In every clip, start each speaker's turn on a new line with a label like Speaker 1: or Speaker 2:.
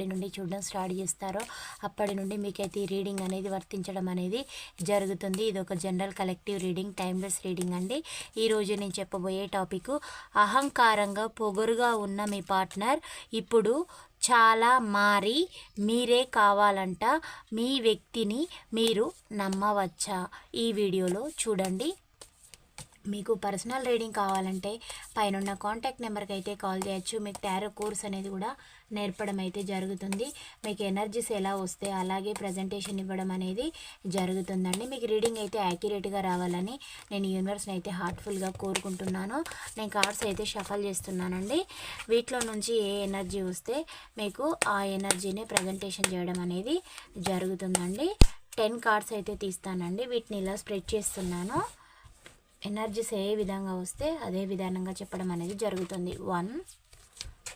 Speaker 1: ఎప్పటి నుండి చూడడం స్టార్ట్ చేస్తారో అప్పటి నుండి మీకైతే ఈ రీడింగ్ అనేది వర్తించడం అనేది జరుగుతుంది. ఇది ఒక general collective reading timeless reading అండి. ఈరోజు నేను చెప్పబోయే టాపిక్ అహంకారంగా పొగరుగా ఉన్న మీ పార్ట్నర్ ఇప్పుడు చాలా మారి మీరే కావాలంట. మీ వ్యక్తిని మీరు నమ్మవచ్చా? ఈ వీడియోలో చూడండి. మీకు పర్సనల్ రీడింగ్ కావాలంటే పైన కాంటాక్ట్ నెంబర్కి అయితే కాల్ చేయొచ్చు. మీకు టారో కోర్స్ అనేది కూడా నేర్పడం అయితే జరుగుతుంది. మీకు ఎనర్జీస్ ఎలా వస్తే అలాగే ప్రజెంటేషన్ ఇవ్వడం అనేది జరుగుతుందండి. మీకు రీడింగ్ అయితే యాక్యురేట్గా రావాలని నేను యూనివర్స్ని అయితే హార్ట్ఫుల్గా కోరుకుంటున్నాను. నేను కార్డ్స్ అయితే షఫల్ చేస్తున్నానండి. వీటిలో నుంచి ఏ ఎనర్జీ వస్తే మీకు ఆ ఎనర్జీని ప్రజెంటేషన్ చేయడం అనేది జరుగుతుందండి. టెన్ కార్డ్స్ అయితే తీస్తానండి. వీటిని ఇలా స్ప్రెడ్ చేస్తున్నాను. ఎనర్జీస్ ఏ విధంగా వస్తే అదే విధానంగా చెప్పడం అనేది జరుగుతుంది. One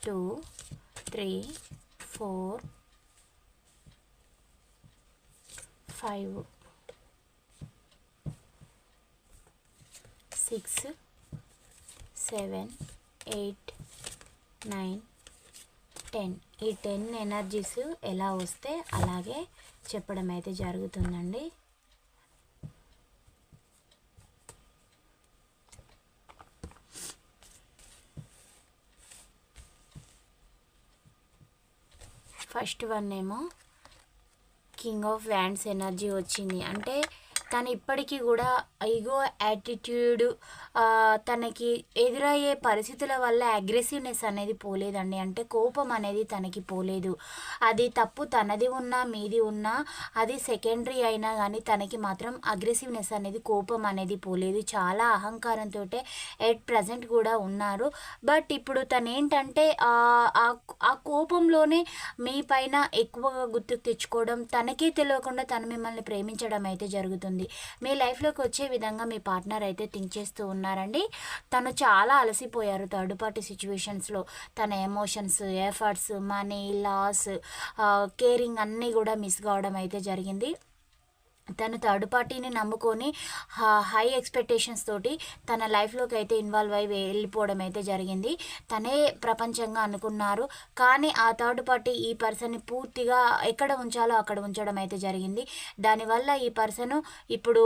Speaker 1: two three four five six seven eight nine ten ఈ టెన్ ఎనర్జీస్ ఎలా వస్తే అలాగే చెప్పడం అయితే జరుగుతుందండి. ఫస్ట్ వన్ ఏమో కింగ్ ఆఫ్ వ్యాండ్స్ ఎనర్జీ వచ్చింది. అంటే తను ఇప్పటికీ కూడా ఈగో యాటిట్యూడ్ తనకి ఎదురయ్యే పరిస్థితుల వల్ల అగ్రెసివ్నెస్ అనేది పోలేదండి. అంటే కోపం అనేది తనకి పోలేదు. అది తప్పు తనది ఉన్నా మీది ఉన్నా అది సెకండరీ అయినా కానీ తనకి మాత్రం అగ్రెసివ్నెస్ అనేది కోపం అనేది పోలేదు. చాలా అహంకారంతో ఎట్ ప్రజెంట్ కూడా ఉన్నారు. బట్ ఇప్పుడు తను ఏంటంటే ఆ కోపంలోనే మీ పైన ఎక్కువగా గుర్తుకు తెచ్చుకోవడం తనకే తెలియకుండా తను మిమ్మల్ని ప్రేమించడం అయితే జరుగుతుంది. మీ లైఫ్లోకి వచ్చే విధంగా మీ పార్ట్నర్ అయితే థింక్ చేస్తూ ఉన్నారండి. తను చాలా అలసిపోయారు థర్డ్ పార్టీ సిచ్యువేషన్స్లో. తన emotions efforts money loss caring అన్నీ కూడా మిస్ కావడం అయితే జరిగింది. తను థర్డ్ పార్టీని నమ్ముకొని హై ఎక్స్పెక్టేషన్స్ తోటి తన లైఫ్లోకి అయితే ఇన్వాల్వ్ అయి వెళ్ళిపోవడం అయితే జరిగింది. తనే ప్రపంచంగా అనుకున్నారు. కానీ ఆ థర్డ్ పార్టీ ఈ పర్సన్ని పూర్తిగా ఎక్కడ ఉంచాలో అక్కడ ఉంచడం అయితే జరిగింది. దానివల్ల ఈ పర్సన్ ఇప్పుడు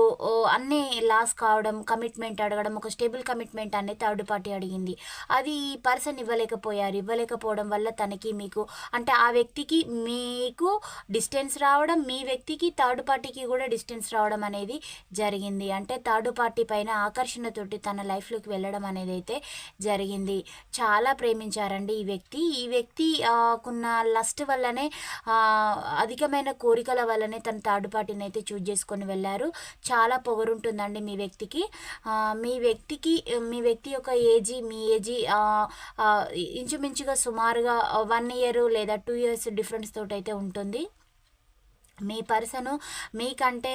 Speaker 1: అన్నీ లాస్ కావడం కమిట్మెంట్ అడగడం ఒక స్టేబుల్ కమిట్మెంట్ అనేది థర్డ్ పార్టీ అడిగింది. అది ఈ పర్సన్ ఇవ్వలేకపోయారు. ఇవ్వలేకపోవడం వల్ల తనకి మీకు అంటే ఆ వ్యక్తికి మీకు డిస్టెన్స్ రావడం మీ వ్యక్తికి థర్డ్ పార్టీకి కూడా డిస్టెన్స్ రావడం అనేది జరిగింది. అంటే థర్డ్ పార్టీ పైన ఆకర్షణతోటి తన లైఫ్లోకి వెళ్ళడం అనేది అయితే జరిగింది. చాలా ప్రేమించారండి ఈ వ్యక్తి. ఈ వ్యక్తి కున్న లస్ట్ వల్లనే అధికమైన కోరికల వల్లనే తన థర్డ్ పార్టీని అయితే చూజ్ చేసుకొని వెళ్ళారు. చాలా పొగరుంటుందండి మీ వ్యక్తికి. మీ వ్యక్తికి మీ వ్యక్తి యొక్క ఏజీ మీ ఏజీ ఇంచుమించుగా సుమారుగా వన్ ఇయర్ లేదా టూ ఇయర్స్ డిఫరెన్స్ తోటి అయితే ఉంటుంది. మీ పర్సను మీకంటే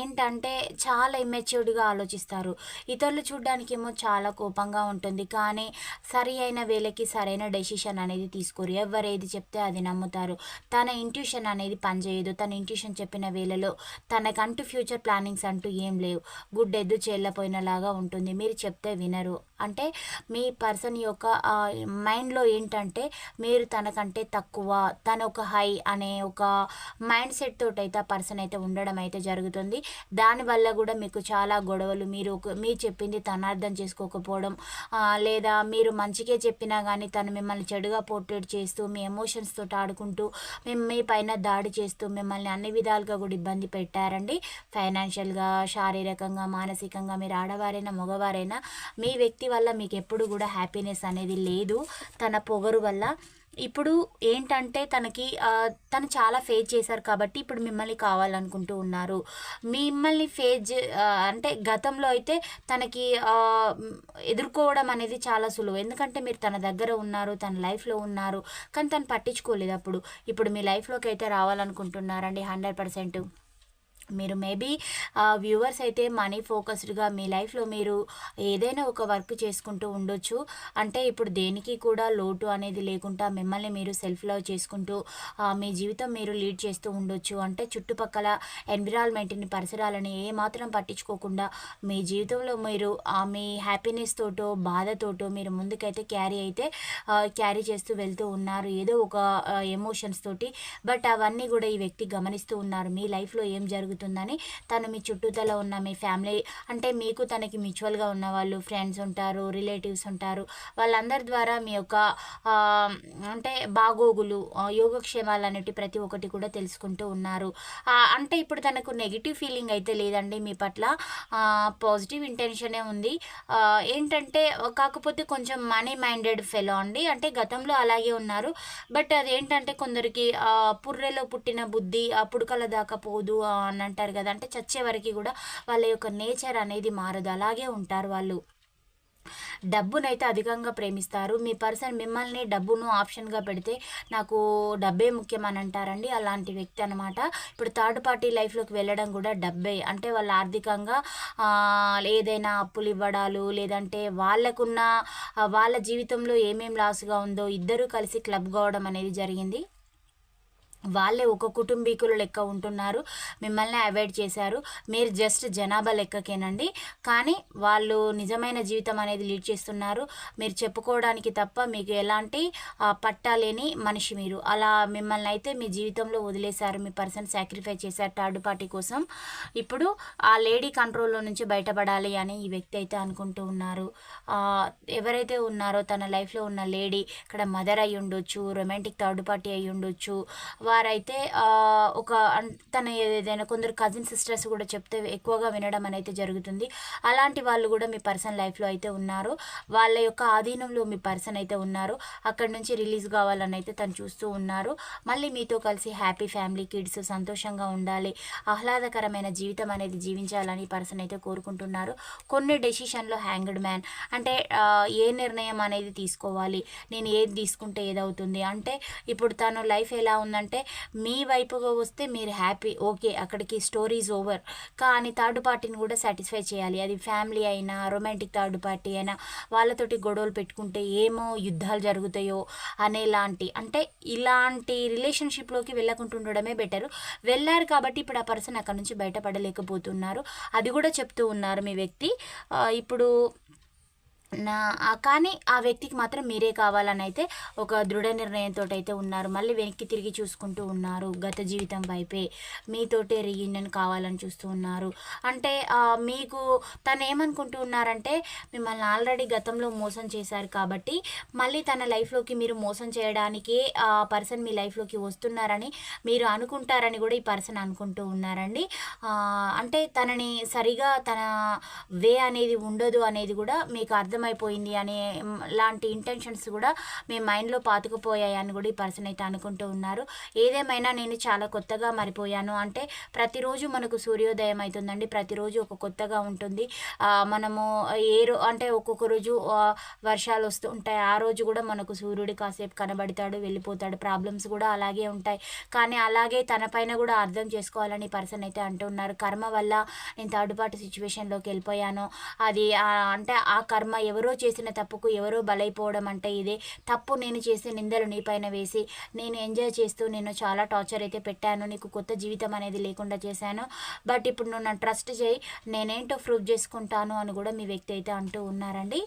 Speaker 1: ఏంటంటే చాలా ఇమ్మెచ్యూర్డ్గా ఆలోచిస్తారు. ఇతరులు చూడడానికి ఏమో చాలా కోపంగా ఉంటుంది. కానీ సరి అయిన వేళకి సరైన డెసిషన్ అనేది తీసుకోరు. ఎవరు ఏది చెప్తే అది నమ్ముతారు. తన ఇంట్యూషన్ అనేది పనిచేయదు. తన ఇంట్యూషన్ చెప్పిన వేళలో తనకంటూ ఫ్యూచర్ ప్లానింగ్స్ అంటూ ఏం లేవు. గుడ్డెద్దు చేళ్ళపోయినలాగా ఉంటుంది. మీరు చెప్తే వినరు. అంటే మీ పర్సన్ యొక్క మైండ్లో ఏంటంటే మీరు తనకంటే తక్కువ తన ఒక హై అనే ఒక మైండ్ సెట్ తోటి అయితే ఆ పర్సన్ అయితే ఉండడం అయితే జరుగుతుంది. దానివల్ల కూడా మీకు చాలా గొడవలు మీరు మీరు చెప్పింది తను అర్థం చేసుకోకపోవడం లేదా మీరు మంచిగా చెప్పినా కానీ తను మిమ్మల్ని చెడుగా పోర్ట్రేట్ చేస్తూ మీ ఎమోషన్స్ తోటి ఆడుకుంటూ మేము మీ పైన దాడి చేస్తూ మిమ్మల్ని అన్ని విధాలుగా కూడా ఇబ్బంది పెట్టారండి. ఫైనాన్షియల్గా శారీరకంగా మానసికంగా మీరు ఆడవారైనా మగవారైనా మీ వ్యక్తి వల్ల మీకు ఎప్పుడు కూడా హ్యాపీనెస్ అనేది లేదు. తన పొగరు వల్ల. ఇప్పుడు ఏంటంటే తనకి తను చాలా ఫేస్ చేశారు కాబట్టి ఇప్పుడు మిమ్మల్ని కావాలనుకుంటూ ఉన్నారు. మిమ్మల్ని ఫేస్ అంటే గతంలో అయితే తనకి ఎదుర్కోవడం అనేది చాలా సులువు. ఎందుకంటే మీరు తన దగ్గర ఉన్నారు తన లైఫ్లో ఉన్నారు. కానీ తను పట్టించుకోలేదు అప్పుడు. ఇప్పుడు మీ లైఫ్లోకి అయితే రావాలనుకుంటున్నారండి హండ్రెడ్ పర్సెంట్. మీరు మేబీ వ్యూవర్స్ అయితే మనీ ఫోకస్డ్గా మీ లైఫ్లో మీరు ఏదైనా ఒక వర్క్ చేసుకుంటూ ఉండొచ్చు. అంటే ఇప్పుడు దేనికి కూడా లోటు అనేది లేకుండా మిమ్మల్ని మీరు సెల్ఫ్ లవ్ చేసుకుంటూ మీ జీవితం మీరు లీడ్ చేస్తూ ఉండొచ్చు. అంటే చుట్టుపక్కల ఎన్విరాన్మెంట్ని పరిసరాలని ఏ మాత్రం పట్టించుకోకుండా మీ జీవితంలో మీరు ఆ, మీ హ్యాపీనెస్ తోటో బాధతోటో మీరు ముందుకైతే క్యారీ అయితే క్యారీ చేస్తూ వెళ్తూ ఉన్నారు. ఏదో ఒక ఎమోషన్స్ తోటి. బట్ అవన్నీ కూడా ఈ వ్యక్తి గమనిస్తూ ఉన్నారు. మీ లైఫ్లో ఏం జరుగుతుందని తను మీ చుట్టుతల ఉన్న మీ ఫ్యామిలీ అంటే మీకు తనకి మ్యూచువల్గా ఉన్న వాళ్ళు ఫ్రెండ్స్ ఉంటారు రిలేటివ్స్ ఉంటారు వాళ్ళందరి ద్వారా మీ యొక్క అంటే బాగోగులు యోగక్షేమాలు అనేటి ప్రతి ఒక్కటి కూడా తెలుసుకుంటూ ఉన్నారు. అంటే ఇప్పుడు తనకు నెగిటివ్ ఫీలింగ్ అయితే లేదండి మీ పట్ల. పాజిటివ్ ఇంటెన్షనే ఉంది. ఏంటంటే కాకపోతే కొంచెం మనీ మైండెడ్ ఫెలో అండి. అంటే గతంలో అలాగే ఉన్నారు. బట్ అదేంటంటే కొందరికి పుర్రెలో పుట్టిన బుద్ధి ఆ పుడకల దాకా పోదు అన్న అని అంటారు కదా. అంటే చచ్చే వరకు కూడా వాళ్ళ యొక్క నేచర్ అనేది మారదు. అలాగే ఉంటారు వాళ్ళు. డబ్బునైతే అధికంగా ప్రేమిస్తారు. మీ పర్సన్ మిమ్మల్ని డబ్బును ఆప్షన్గా పెడితే నాకు డబ్బే ముఖ్యం అని అంటారండి అలాంటి వ్యక్తి అనమాట ఇప్పుడు థర్డ్ పార్టీ లైఫ్లోకి వెళ్ళడం కూడా డబ్బే. అంటే వాళ్ళు ఆర్థికంగా ఏదైనా అప్పులు ఇవ్వడాలు లేదంటే వాళ్ళకున్న వాళ్ళ జీవితంలో ఏమేం లాస్గా ఉందో ఇద్దరూ కలిసి క్లబ్ కావడం అనేది జరిగింది. వాళ్ళే ఒక కుటుంబీకులు లెక్క ఉంటున్నారు. మిమ్మల్ని అవాయిడ్ చేశారు. మీరు జస్ట్ జనాభా లెక్కకేనండి. కానీ వాళ్ళు నిజమైన జీవితం అనేది లీడ్ చేస్తున్నారు. మీరు చెప్పుకోవడానికి తప్ప మీకు ఎలాంటి పట్టాలేని మనిషి మీరు. అలా మిమ్మల్ని అయితే మీ జీవితంలో వదిలేశారు. మీ పర్సన్ సాక్రిఫై చేశారు థర్డ్ పార్టీ కోసం. ఇప్పుడు ఆ లేడీ కంట్రోల్లో నుంచి బయటపడాలి అని ఈ వ్యక్తి అయితే అనుకుంటూ ఉన్నారు. ఎవరైతే ఉన్నారో తన లైఫ్లో ఉన్న లేడీ ఇక్కడ మదర్ అయి ఉండొచ్చు రొమాంటిక్ థర్డ్ పార్టీ అయి ఉండొచ్చు వారైతే ఒక తన ఏదైనా కొందరు కజిన్ సిస్టర్స్ కూడా చెప్తే ఎక్కువగా వినడం అనేది జరుగుతుంది. అలాంటి వాళ్ళు కూడా మీ పర్సన్ లైఫ్లో అయితే ఉన్నారు. వాళ్ళ యొక్క ఆధీనంలో మీ పర్సన్ అయితే ఉన్నారు. అక్కడ నుంచి రిలీజ్ కావాలని అయితే తను చూస్తూ ఉన్నారు. మళ్ళీ మీతో కలిసి హ్యాపీ ఫ్యామిలీ కిడ్స్ సంతోషంగా ఉండాలి. ఆహ్లాదకరమైన జీవితం అనేది జీవించాలని పర్సన్ అయితే కోరుకుంటున్నారు. కొన్ని డెసిషన్లో హ్యాంగ్డ్ మ్యాన్ అంటే ఏ నిర్ణయం అనేది తీసుకోవాలి? నేను ఏది తీసుకుంటే ఏదవుతుంది? అంటే ఇప్పుడు తను లైఫ్ ఎలా ఉందంటే మీ వైపుగా వస్తే మీరు హ్యాపీ ఓకే అక్కడికి స్టోరీస్ ఓవర్ కానీ థర్డ్ పార్టీని కూడా సాటిస్ఫై చేయాలి. అది ఫ్యామిలీ అయినా రొమాంటిక్ థర్డ్ పార్టీ అయినా వాళ్ళతోటి గొడవలు పెట్టుకుంటే ఏమో యుద్ధాలు జరుగుతాయో అనేలాంటి అంటే ఇలాంటి రిలేషన్షిప్లోకి వెళ్ళకుంటుండడమే బెటర్ వెళ్ళారు కాబట్టి ఇప్పుడు ఆ పర్సన్ అక్కడ నుంచి బయటపడలేకపోతున్నారు. అది కూడా చెప్తూ ఉన్నారు మీ వ్యక్తి. ఇప్పుడు నా కానీ ఆ వ్యక్తికి మాత్రం మీరే కావాలని అయితే ఒక దృఢ నిర్ణయంతో అయితే ఉన్నారు. మళ్ళీ వెనక్కి తిరిగి చూసుకుంటూ ఉన్నారు. గత జీవితం వైపే మీతోటే రీయూనియన్ కావాలని చూస్తూ ఉన్నారు. అంటే మీకు తను ఏమనుకుంటూ ఉన్నారంటే మిమ్మల్ని ఆల్రెడీ గతంలో మోసం చేశారు కాబట్టి మళ్ళీ తన లైఫ్లోకి మీరు మోసం చేయడానికి ఆ పర్సన్ మీ లైఫ్లోకి వస్తున్నారని మీరు అనుకుంటారని కూడా ఈ పర్సన్ అనుకుంటూ ఉన్నారండి. అంటే తనని సరిగా తన వే అనేది ఉండదు అనేది కూడా మీకు అర్థం అయిపోయింది అనే లాంటి ఇంటెన్షన్స్ కూడా మీ మైండ్లో పాతుకుపోయాయి అని కూడా ఈ పర్సన్ అయితే అనుకుంటూ ఉన్నారు. ఏదేమైనా నేను చాలా కొత్తగా మరిపోయాను అంటే ప్రతిరోజు మనకు సూర్యోదయం అవుతుందండి. ప్రతిరోజు ఒక కొత్తగా ఉంటుంది. మనము ఏ రో అంటే ఒక్కొక్క రోజు వర్షాలు వస్తూ ఉంటాయి. ఆ రోజు కూడా మనకు సూర్యుడు కాసేపు కనబడతాడు వెళ్ళిపోతాడు. ప్రాబ్లమ్స్ కూడా అలాగే ఉంటాయి. కానీ అలాగే తన పైన కూడా అర్థం చేసుకోవాలని పర్సన్ అయితే అంటున్నారు కర్మ వల్ల నేను థర్డ్ పార్టీ సిచ్యువేషన్లోకి వెళ్ళిపోయాను. అది అంటే ఆ కర్మ ఎవరో చేసిన తప్పుకు ఎవరో బలైపోవడం అంటే ఇదే. తప్పు నేను చేసే నిందలు నీ పైన వేసి నేను ఎంజాయ్ చేస్తూ నేను చాలా టార్చర్ అయితే పెట్టాను నీకు కొత్త జీవితం అనేది లేకుండా చేశాను. బట్ ఇప్పుడు నువ్వు నన్ను ట్రస్ట్ చేయి నేనేంటో ప్రూవ్ చేసుకుంటాను అని కూడా మీ వ్యక్తి అయితే అంటూ ఉన్నారండి.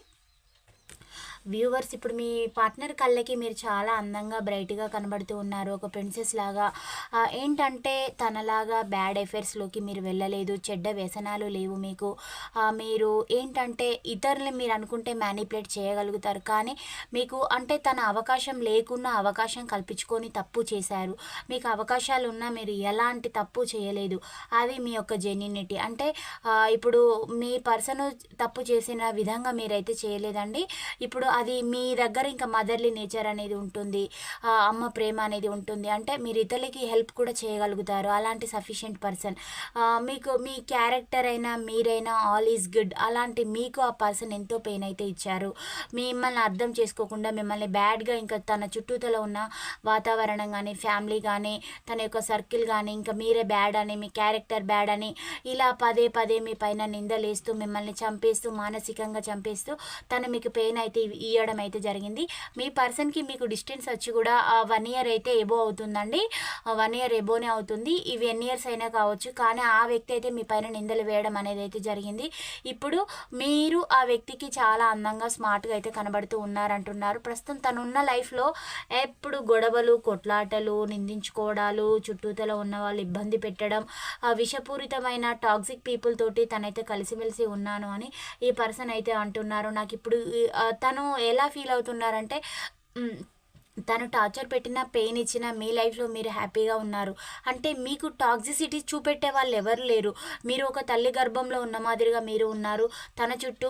Speaker 1: వ్యూవర్స్ ఇప్పుడు మీ పార్ట్నర్ కళ్ళకి మీరు చాలా అందంగా బ్రైట్గా కనబడుతూ ఉన్నారు. ఒక ప్రిన్సెస్ లాగా. ఏంటంటే తనలాగా బ్యాడ్ ఎఫైర్స్లోకి మీరు వెళ్ళలేదు చెడ్డ వ్యసనాలు లేవు మీకు. మీరు ఏంటంటే ఇతరులు మీరు అనుకుంటే మ్యానిపులేట్ చేయగలుగుతారు. కానీ మీకు అంటే తన అవకాశం లేకున్నా అవకాశం కల్పించుకొని తప్పు చేశారు. మీకు అవకాశాలు ఉన్నా మీరు ఎలాంటి తప్పు చేయలేదు. అది మీ యొక్క జెన్యునిటీ అంటే ఇప్పుడు మీ పర్సన్ తప్పు చేసిన విధంగా మీరైతే చేయలేదండి. ఇప్పుడు అది మీ దగ్గర ఇంకా మదర్లీ నేచర్ అనేది ఉంటుంది అమ్మ ప్రేమ అనేది ఉంటుంది. అంటే మీరు ఇతరులకి హెల్ప్ కూడా చేయగలుగుతారు అలాంటి సఫిషియెంట్ పర్సన్ మీకు మీ క్యారెక్టర్ అయినా మీరైనా ఆల్ ఈజ్ గుడ్ అలాంటి మీకు ఆ పర్సన్ ఎంతో పెయిన్ అయితే ఇచ్చారు. మిమ్మల్ని అర్థం చేసుకోకుండా మిమ్మల్ని బ్యాడ్గా ఇంకా తన చుట్టూతల ఉన్న వాతావరణం కానీ ఫ్యామిలీ కానీ తన యొక్క సర్కిల్ కానీ ఇంకా మీరే బ్యాడ్ అని మీ క్యారెక్టర్ బ్యాడ్ అని ఇలా పదే పదే మీ పైన నిందలేస్తూ మిమ్మల్ని చంపేస్తూ మానసికంగా చంపేస్తూ తను మీకు పెయిన్ అయితే ఇవ్వడం అయితే జరిగింది. మీ పర్సన్కి మీకు డిస్టెన్స్ వచ్చి కూడా వన్ ఇయర్ అయితే ఎబో అవుతుందండి. వన్ ఇయర్ ఎబోనే అవుతుంది. ఇవి ఎన్ని ఇయర్స్ అయినా కావచ్చు. కానీ ఆ వ్యక్తి అయితే మీ పైన నిందలు వేయడం అనేది అయితే జరిగింది. ఇప్పుడు మీరు ఆ వ్యక్తికి చాలా అందంగా స్మార్ట్గా అయితే కనబడుతూ ఉన్నారంటున్నారు. ప్రస్తుతం తను ఉన్న లైఫ్లో ఎప్పుడు గొడవలు కొట్లాటలు నిందించుకోవడాలు చుట్టూతల ఉన్న వాళ్ళు ఇబ్బంది పెట్టడం విషపూరితమైన టాక్సిక్ పీపుల్ తోటి తనైతే కలిసిమెలిసి ఉన్నాను అని ఈ పర్సన్ అయితే అంటున్నారు. నాకు ఇప్పుడు తను ఎలా ఫీల్ అవుతున్నారంటే తను టార్చర్ పెట్టిన పెయిన్ ఇచ్చిన మీ లైఫ్లో మీరు హ్యాపీగా ఉన్నారు. అంటే మీకు టాక్సిసిటీ చూపెట్టే వాళ్ళు ఎవరు లేరు. మీరు ఒక తల్లి గర్భంలో ఉన్న మాదిరిగా మీరు ఉన్నారు. తన చుట్టూ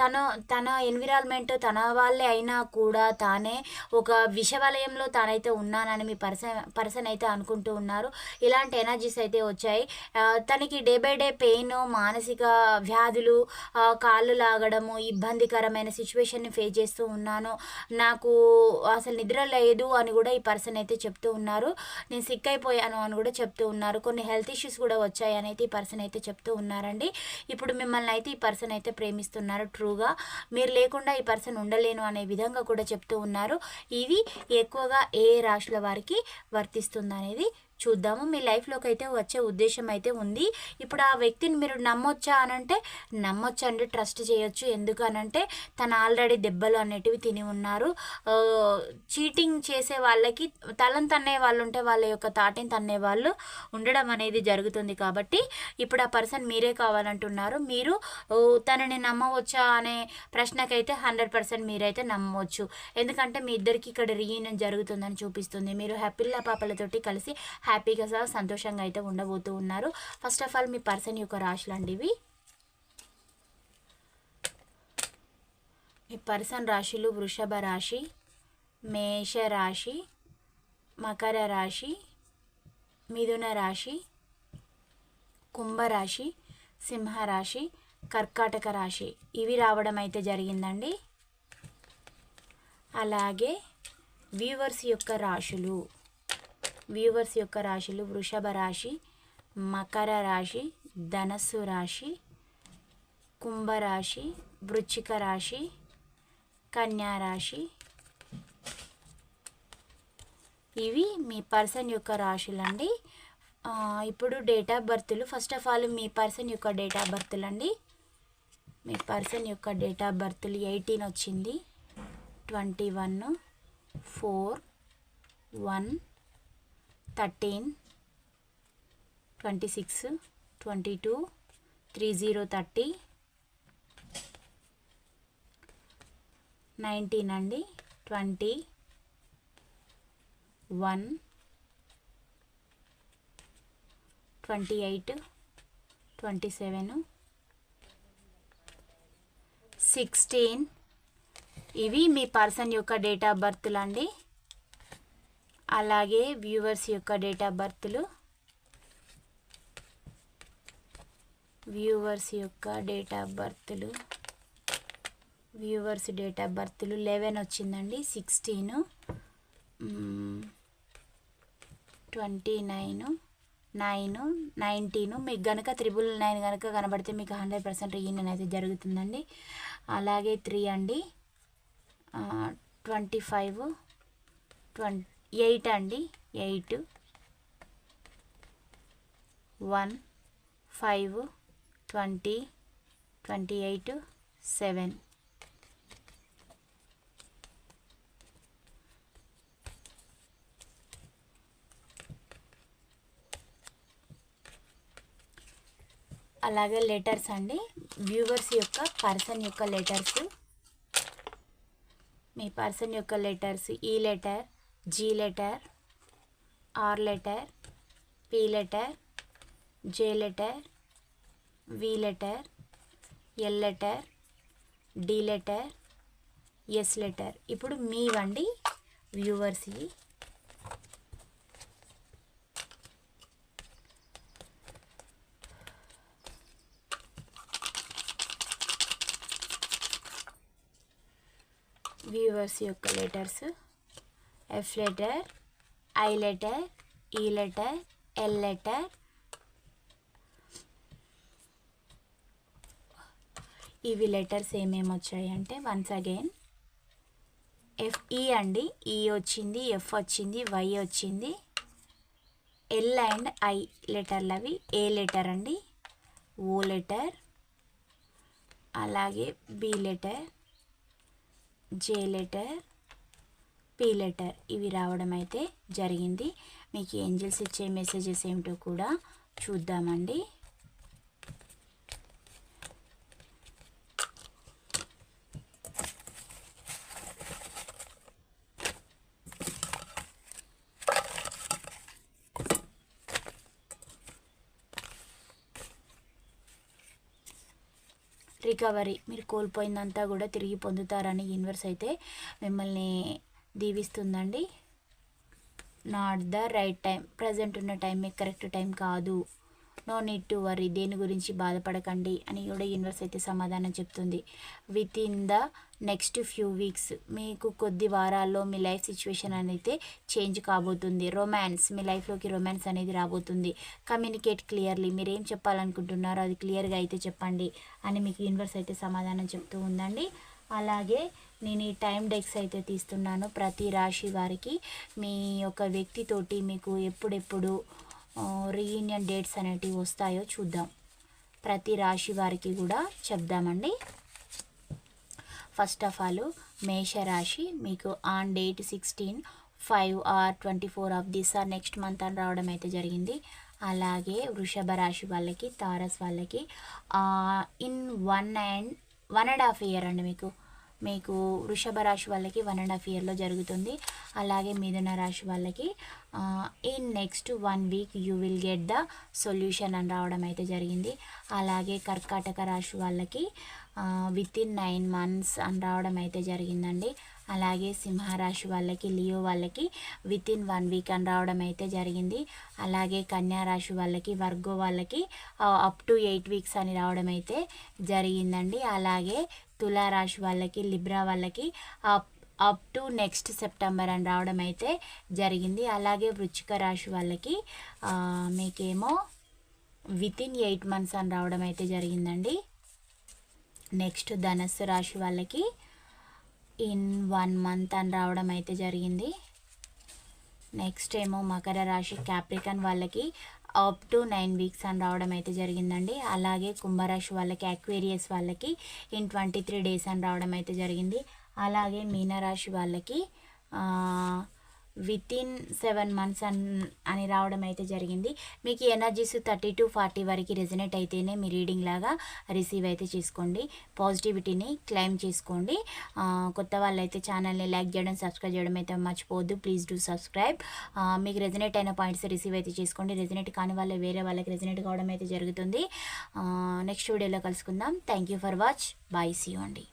Speaker 1: తన తన ఎన్విరాన్మెంట్ తన వాళ్ళే అయినా కూడా తానే ఒక విషవలయంలో తానైతే ఉన్నానని మీ పర్సన్ పర్సన్ అయితే అనుకుంటూ ఉన్నారు. ఇలాంటి ఎనర్జీస్ అయితే వచ్చాయి. తనకి డే బై డే పెయిన్ మానసిక వ్యాధులు కాళ్ళు లాగడము ఇబ్బందికరమైన సిచ్యువేషన్ని ఫేస్ చేస్తూ ఉన్నాను. నాకు అసలు నిద్ర లేదు అని కూడా ఈ పర్సన్ అయితే చెప్తూ ఉన్నారు. నేను సిక్ అయిపోయాను అని కూడా చెప్తూ ఉన్నారు. కొన్ని హెల్త్ ఇష్యూస్ కూడా వచ్చాయి అని అయితే ఈ పర్సన్ అయితే చెప్తూ ఉన్నారండి. ఇప్పుడు మిమ్మల్ని అయితే ఈ పర్సన్ అయితే ప్రేమిస్తున్నారు ట్రూగా. మీరు లేకుండా ఈ పర్సన్ ఉండలేను అనే విధంగా కూడా చెప్తూ ఉన్నారు. ఇది ఎక్కువగా ఏ రాశుల వారికి వర్తిస్తుంది అనేది చూద్దాము. మీ లైఫ్లోకి అయితే వచ్చే ఉద్దేశం అయితే ఉంది. ఇప్పుడు ఆ వ్యక్తిని మీరు నమ్మొచ్చా అనంటే నమ్మొచ్చు అండి ట్రస్ట్ చేయొచ్చు. ఎందుకు అనంటే తను ఆల్రెడీ దెబ్బలు అనేటివి తిని ఉన్నారు. చీటింగ్ చేసే వాళ్ళకి తలను తన్నే వాళ్ళు ఉంటే వాళ్ళ యొక్క తాటిని తన్నే వాళ్ళు ఉండడం అనేది జరుగుతుంది కాబట్టి ఇప్పుడు ఆ పర్సన్ మీరే కావాలంటున్నారు. మీరు తనని నమ్మవచ్చా అనే ప్రశ్నకైతే హండ్రెడ్ పర్సెంట్ మీరైతే నమ్మవచ్చు ఎందుకంటే మీ ఇద్దరికి ఇక్కడ రీయూనియన్ జరుగుతుందని చూపిస్తుంది. మీరు హ్యాపీల్లా పాపలతోటి కలిసి హ్యాపీగా సంతోషంగా అయితే ఉండబోతూ ఉన్నారు. ఫస్ట్ ఆఫ్ ఆల్ మీ పర్సన్ యొక్క రాశులు అండి ఇవి మీ పర్సన్ రాశులు వృషభ రాశి మేష రాశి మకర రాశి మిథున రాశి కుంభరాశి సింహరాశి కర్కాటక రాశి. ఇవి రావడం అయితే జరిగిందండి. అలాగే వ్యూవర్స్ యొక్క రాశులు. వ్యూవర్స్ యొక్క రాశులు వృషభ రాశి మకర రాశి ధనస్సు రాశి కుంభరాశి వృచ్చిక రాశి కన్యా రాశి. ఇవి మీ పర్సన్ యొక్క రాశులండి. ఇప్పుడు డేట్ ఆఫ్ బర్త్లు ఫస్ట్ ఆఫ్ ఆల్ మీ పర్సన్ యొక్క డేట్ ఆఫ్ బర్త్లు అండి మీ పర్సన్ యొక్క డేట్ ఆఫ్ బర్త్లు ఎయిటీన్ వచ్చింది. Twenty one four one thirteen twenty six twenty two three zero thirty nineteen అండి twenty one twenty eight twenty seven sixteen. ఇవి మీ పర్సన్ యొక్క డేట్ ఆఫ్ బర్త్లు అండి అలాగే వ్యూవర్స్ యొక్క డేట్ ఆఫ్ బర్త్లు. వ్యూవర్స్ యొక్క డేట్ ఆఫ్ బర్త్లు. వ్యూవర్స్ డేట్ ఆఫ్ బర్త్లు లెవెన్ వచ్చిందండి sixteen. Twenty nine nine nineteen మీకు కనుక త్రిబుల్ నైన్ కనుక కనబడితే మీకు హండ్రెడ్ పర్సెంట్ రీయూనియన్ అయితే జరుగుతుందండి. అలాగే త్రీ అండి. ట్వంటీ ఫైవ్ ట్వంటీ ఎయిట్ అండి. Eight. One. Five. Twenty. Twenty eight. Seven. అలాగే లెటర్స్ అండి. వ్యూవర్స్ యొక్క పర్సన్ యొక్క లెటర్స్. మీ పర్సన్ యొక్క letters E letter. G letter R letter P letter J letter V letter L letter D letter S letter ఇప్పుడు మీవండి viewers ఇవి viewers యొక్క letters F letter I letter E letter L letter ఇవి letters ఏమేమి వచ్చాయంటే once again F E e అండి. ఈ వచ్చింది ఎఫ్ వచ్చింది వై వచ్చింది. ఎల్ అండ్ ఐ లెటర్లు అవి ఏ లెటర్ అండి. ఓ లెటర్ అలాగే B letter J letter P letter ఇవి రావడం అయితే జరిగింది. మీకు ఏంజిల్స్ ఇచ్చే మెసేజెస్ ఏమిటో కూడా చూద్దామండి. రికవరీ మీరు కోల్పోయిందంతా కూడా తిరిగి పొందుతారని యూనివర్స్ అయితే మిమ్మల్ని దీవిస్తుందండి. Not the right time present ఉన్న టైం మీకు కరెక్ట్ టైం కాదు. నో నీడ్ టు వరీ దేని గురించి బాధపడకండి అని కూడా యూనివర్స్ అయితే సమాధానం చెప్తుంది. Within the next few weeks మీకు కొద్ది వారాల్లో మీ లైఫ్ సిచ్యువేషన్ అనేది చేంజ్ కాబోతుంది. రొమాన్స్ మీ లైఫ్లోకి రొమాన్స్ అనేది రాబోతుంది. కమ్యూనికేట్ క్లియర్లీ మీరు ఏం చెప్పాలనుకుంటున్నారో అది క్లియర్గా అయితే చెప్పండి అని మీకు యూనివర్స్ అయితే సమాధానం చెప్తూ ఉందండి. అలాగే నేను ఈ టైం డెక్స్ అయితే తీస్తున్నాను ప్రతి రాశి వారికి. మీ యొక్క వ్యక్తితోటి మీకు ఎప్పుడెప్పుడు రీయూనియన్ డేట్స్ అనేటివి వస్తాయో చూద్దాం. ప్రతి రాశి వారికి కూడా చెప్దామండి. ఫస్ట్ ఆఫ్ ఆల్ మేషరాశి మీకు on date sixteen five or twenty four of this or next month అని రావడం అయితే జరిగింది. అలాగే వృషభ రాశి వాళ్ళకి తారస్ వాళ్ళకి in one and one and half year అండి మీకు. మీకు వృషభ రాశి వాళ్ళకి వన్ అండ్ హాఫ్ ఇయర్లో జరుగుతుంది. అలాగే మిథున రాశి వాళ్ళకి in next one week you will get the solution అని రావడం అయితే జరిగింది. అలాగే కర్కాటక రాశి వాళ్ళకి విత్ ఇన్ నైన్ మంత్స్ అని రావడం అయితే జరిగిందండి. అలాగే సింహరాశి వాళ్ళకి లియో వాళ్ళకి విత్ ఇన్ వన్ వీక్ అని రావడం అయితే జరిగింది. అలాగే కన్యా రాశి వాళ్ళకి వర్గో వాళ్ళకి అప్ టు ఎయిట్ వీక్స్ అని రావడం అయితే జరిగిందండి. అలాగే తులారాశి వాళ్ళకి లిబ్రా వాళ్ళకి up up to next September అని రావడం అయితే జరిగింది. అలాగే వృచ్చిక రాశి వాళ్ళకి మీకేమో విత్ ఇన్ ఎయిట్ మంత్స్ అని రావడం అయితే జరిగిందండి. నెక్స్ట్ ధనస్సు రాశి వాళ్ళకి ఇన్ వన్ మంత్ అని రావడం అయితే జరిగింది. నెక్స్ట్ ఏమో మకర రాశి క్యాప్రికన్ వాళ్ళకి అప్ టు నైన్ వీక్స్ అని రావడం అయితే జరిగిందండి. అలాగే కుంభరాశి వాళ్ళకి అక్వేరియస్ వాళ్ళకి ఇన్ ట్వంటీ త్రీ డేస్ అని రావడం అయితే జరిగింది. అలాగే మీనరాశి వాళ్ళకి విత్ ఇన్ సెవెన్ మంత్స్ అన్ అని రావడం అయితే జరిగింది. మీకు ఎనర్జీస్ థర్టీ టు ఫార్టీ వరకు రెజినేట్ అయితేనే మీ రీడింగ్ లాగా రిసీవ్ అయితే చేసుకోండి. పాజిటివిటీని క్లైమ్ చేసుకోండి. కొత్త వాళ్ళు అయితే ఛానల్ని లైక్ చేయడం సబ్స్క్రైబ్ చేయడం అయితే మర్చిపోవద్దు. ప్లీజ్ డూ సబ్స్క్రైబ్ మీకు రెజినేట్ అయిన పాయింట్స్ రిసీవ్ అయితే చేసుకోండి. రెజినేట్ కాని వాళ్ళు వేరే వాళ్ళకి రెజినేట్ కావడం అయితే జరుగుతుంది. నెక్స్ట్ వీడియోలో కలుసుకుందాం. Thank you for watch bye see అండి.